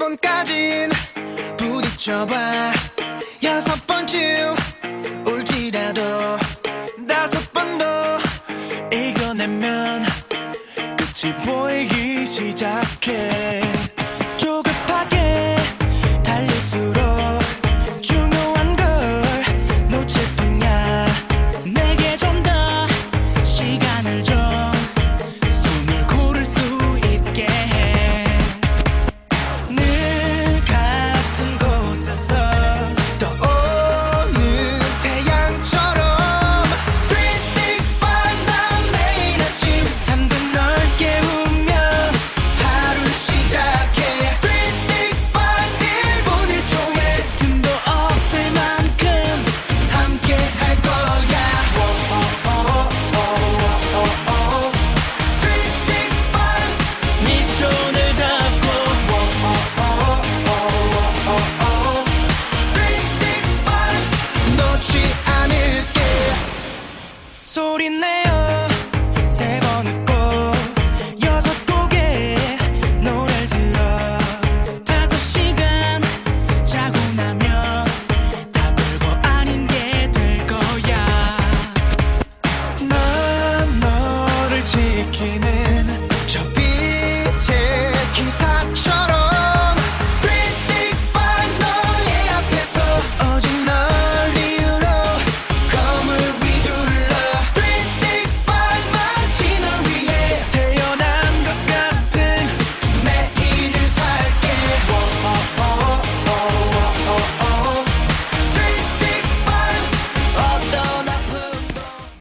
번까진 부딪혀봐. 여섯 번쯤 울지라도 다섯 번 더 이겨내면 끝이 보이기 시작해. 소리 내요.